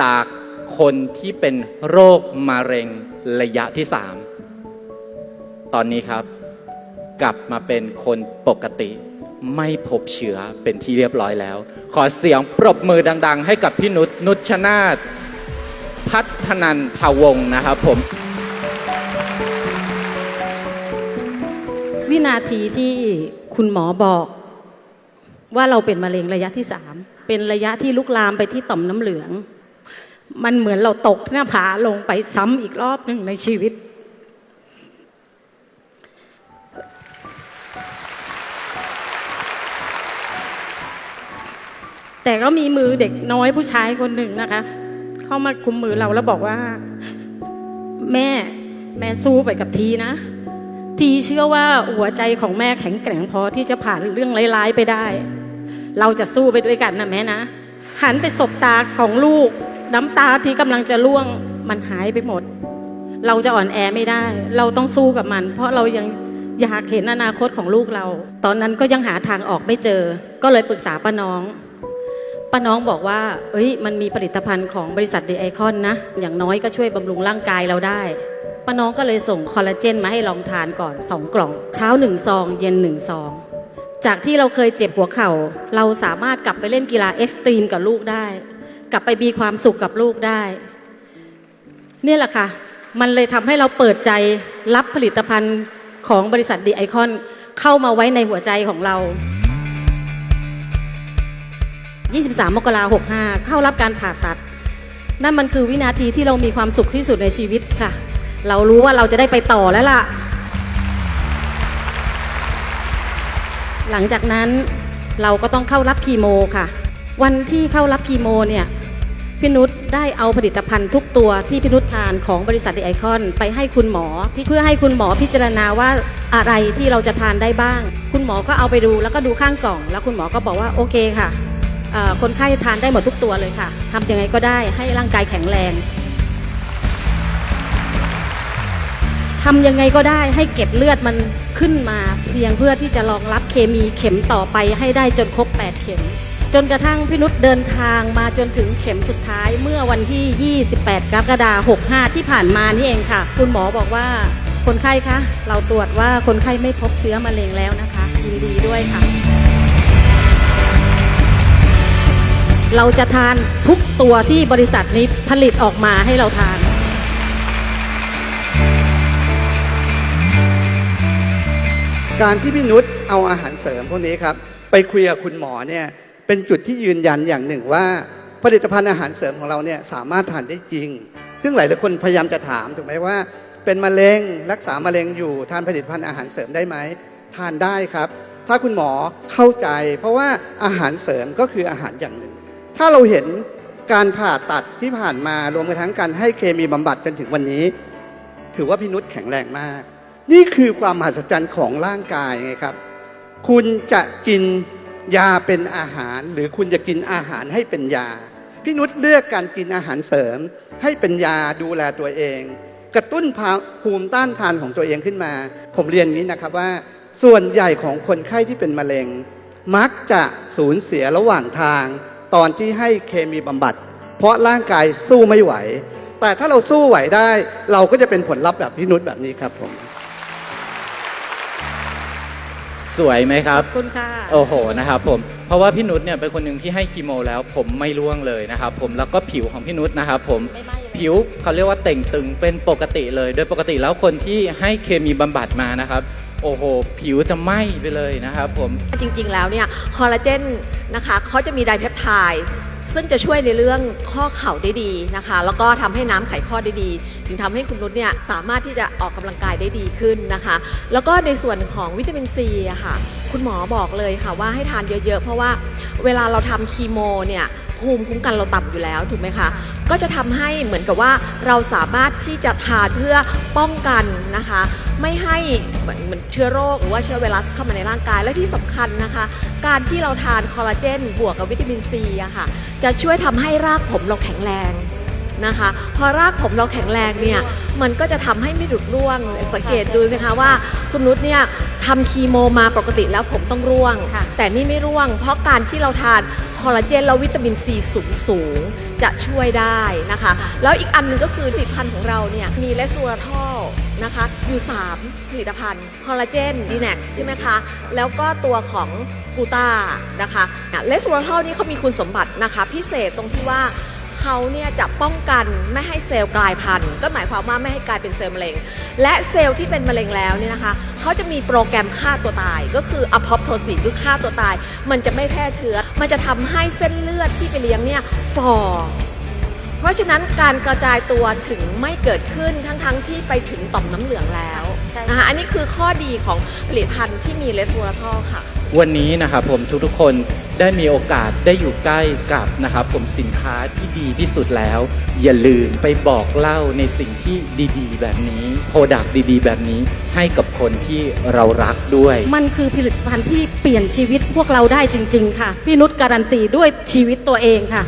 จากคนที่เป็นโรคมะเร็งระยะที่ 3 ตอนนี้ครับ กลับมาเป็นคนปกติ ไม่พบเชื้อเป็นที่เรียบร้อยแล้ว ขอเสียงปรบมือดัง ๆ ให้กับพี่นุชนุชนาธพัฒนันทวงนะครับผม วินาทีที่คุณหมอบอกว่าเราเป็นมะเร็งระยะที่สามเป็นระยะที่ลุกลามไปที่ต่อมน้ำเหลือง มันเหมือนเราตกหน้าผาลงไปซ้ำอีกรอบหนึ่งในชีวิต แต่ก็มีมือเด็กน้อยผู้ชายคนหนึ่งนะคะ เข้ามาคุมมือเราแล้วบอกว่า แม่แม่สู้ไปกับทีนะ ทีเชื่อว่าหัวใจของแม่แข็งแกร่งพอที่จะผ่านเรื่องร้ายๆไปได้ เราจะสู้ไปด้วยกันนะแม่นะ หันไปสบตาของลูก น้ำตาที่กำลังจะล่วงมันหายไปหมด เราจะอ่อนแอไม่ได้ เราต้องสู้กับมัน เพราะเรายังอยากเห็นอนาคตของลูกเรา ตอนนั้นก็ยังหาทางออกไม่เจอ ก็เลยปรึกษาป้าน้องป้าน้องบอกว่า เอ้ย มันมีผลิตภัณฑ์ของบริษัทเดไอคอนนะ อย่างน้อยก็ช่วยบำรุงร่างกายเราได้ป้าน้องก็เลยส่งคอลลาเจนมาให้ลองทานก่อน 2 กล่อง เช้า 1 ซอง เย็น 1 ซอง จากที่เราเคยเจ็บหัวเข่า เราสามารถกลับไปเล่นกีฬาเอ็กซ์ตรีมกับลูกได้ ลับไปมีความสุขกับลูกได้ เนี่ยแหละค่ะ มันเลยทำให้เราเปิดใจรับผลิตภัณฑ์ของบริษัทดีไอคอนเข้ามาไว้ในหัวใจของเรา 23 มกราคม65 เข้ารับการผ่าตัด นั่นมันคือวินาทีที่เรามีความสุขที่สุดในชีวิตค่ะ เรารู้ว่าเราจะได้ไปต่อแล้วล่ะ หลังจากนั้นเราก็ต้องเข้ารับคีโมค่ะ วันที่เข้ารับคีโมเนี่ย พี่นุชได้เอาผลิตภัณฑ์ทุกตัวที่พี่นุชทานของบริษัทไอคอน ไปให้คุณหมอที่เพื่อให้คุณหมอพิจารณาว่าอะไรที่เราจะทานได้บ้าง คุณหมอก็เอาไปดูแล้วก็ดูข้างกล่อง แล้วคุณหมอก็บอกว่าโอเคค่ะคนไข้ทานได้หมดทุกตัวเลยค่ะทำยังไงก็ได้ให้ร่างกายแข็งแรงทำยังไงก็ได้ให้เก็บเลือดมันขึ้นมา เพียงเพื่อที่จะรองรับเคมีเข็มต่อไปให้ได้จนครบ 8 เข็ม จนกระทั่งพี่นุชเดินทางมาจนถึงเข็มสุดท้ายเมื่อวันที่ 28 กรกฎาคม 65 ที่ผ่านมานี่เองค่ะ คุณหมอบอกว่าคนไข้คะ เราตรวจว่าคนไข้ไม่พบเชื้อมะเร็งแล้วนะคะ ยินดีด้วยค่ะ เราจะทานทุกตัวที่บริษัทนี้ผลิตออกมาให้เราทานการที่พี่นุชเอาอาหารเสริมพวกนี้ครับ ไปคุยกับคุณหมอเนี่ย เป็นจุดที่ยืนยันอย่างหนึ่งว่าผลิตภัณฑ์อาหารเสริมของเราเนี่ยสามารถทานได้จริง ซึ่งหลายหลายคนพยายามจะถามถูกไหมว่า เป็นมะเร็งรักษามะเร็งอยู่ทานผลิตภัณฑ์อาหารเสริมได้ไหมทานได้ครับ ถ้าคุณหมอเข้าใจ เพราะว่าอาหารเสริมก็คืออาหารอย่างหนึ่ง ถ้าเราเห็นการผ่าตัดที่ผ่านมารวมกระทั่งการให้เคมีบำบัดจนถึงวันนี้ ถือว่าพี่นุชแข็งแรงมาก นี่คือความมหัศจรรย์ของร่างกายไงครับ คุณจะกิน ยาเป็นอาหารหรือคุณจะกินอาหารให้เป็นยา พี่นุชเลือกการกินอาหารเสริม ให้เป็นยาดูแลตัวเอง กระตุ้นภูมิต้านทานของตัวเองขึ้นมา ผมเรียนนี้นะครับว่า ส่วนใหญ่ของคนไข้ที่เป็นมะเร็ง มักจะสูญเสียระหว่างทาง ตอนที่ให้เคมีบำบัด เพราะร่างกายสู้ไม่ไหว แต่ถ้าเราสู้ไหวได้ เราก็จะเป็นผลลัพธ์แบบพี่นุชแบบนี้ครับผม สวยไหมครับ ขอบคุณค่ะ โอ้โหนะครับผมเพราะว่าพี่นุชเนี่ยเป็นคนหนึ่งที่ให้คีโมแล้วผมไม่ร่วงเลยนะครับผมแล้วก็ผิวของพี่นุชนะครับผมไม่ไหม้เลย ผิวเขาเรียกว่าเต่งตึงเป็นปกติเลย โดยปกติแล้วคนที่ให้เคมีบำบัดมานะครับ โอ้โห ผิวจะไหม้ไปเลยนะครับผม จริงๆ แล้วเนี่ยคอลลาเจนนะคะเขาจะมีไดเพปไทด์ ซึ่งจะช่วยในเรื่องข้อเข่าได้ดีนะคะ แล้วก็ทำให้น้ำไขข้อได้ดี ถึงทำให้คุณนุชเนี่ยสามารถที่จะออกกำลังกายได้ดีขึ้นนะคะ แล้วก็ในส่วนของวิตามินซีอะค่ะ คุณหมอบอกเลยค่ะว่าให้ทานเยอะๆ เพราะว่าเวลาเราทำคีโมเนี่ย ภูมิคุ้มกันเราต่ำอยู่แล้วถูกไหมคะ ก็จะทำให้เหมือนกับว่าเราสามารถที่จะทานเพื่อป้องกันนะคะ ไม่ให้เหมือนเหมือนเชื้อโรคหรือว่าเชื้อไวรัสเข้ามาในร่างกายและที่สำคัญนะคะ การที่เราทานคอลลาเจนบวกกับวิตามินซีอะค่ะจะช่วยทำให้รากผมเราแข็งแรง นะคะ พอรากผมเราแข็งแรงเนี่ยมันก็จะทำให้ไม่หลุดร่วง สังเกตดูสิคะว่าคุณนุชเนี่ยทำคีโมมาปกติแล้วผมต้องร่วงค่ะแต่นี่ไม่ร่วง เพราะการที่เราทานคอลลาเจนแล้ววิตามินซีสูงสูงจะช่วยได้นะคะ แล้วอีกอันหนึงก็คือผลิตภัณฑ์ของเราเนี่ยมีเลสโ a ทอลนะคะอยู่ 3 ผลิตภัณฑ์คอลลาเจนดีแน็กใช่ไหมคะ แล้วก็ตัวของกูต้านะคะเลสโ a ทอลนี่เขามีคุณสมบัตินะคะ พิเศษตรงที่ว่า เขาเนี่ยจะป้องกันไม่ให้เซลล์กลายพันธุ์ ก็หมายความว่าไม่ให้กลายเป็นเซลล์มะเร็ง และเซลล์ที่เป็นมะเร็งแล้วเนี่ยนะคะเขาจะมีโปรแกรมฆ่าตัวตาย ก็คือ apoptosis คือฆ่าตัวตาย มันจะไม่แพร่เชื้อ มันจะทำให้เส้นเลือดที่ไปเลี้ยงเนี่ยฝ่อเพราะฉะนั้นการกระจายตัวถึงไม่เกิดขึ้นทั้งๆทที่ไปถึงต่อมน้ำเหลืองแล้วใช่นะคะอันนี้คือข้อดีของผลิตภัณฑ์ที่มีเลสโวลาทอลค่ะ วันนี้นะครับผมทุกๆคน ได้มีโอกาสได้อยู่ใกล้กับนะครับผมสินค้าที่ดีที่สุดแล้ว อย่าลืมไปบอกเล่าในสิ่งที่ดีๆ แบบนี้โปรดักต์ดีๆ แบบนี้ให้กับคนที่เรารักด้วย มันคือผลิตภัณฑ์ที่เปลี่ยนชีวิตพวกเราได้จริง ๆ ค่ะ พี่นุชการันตีด้วยชีวิตตัวเองค่ะ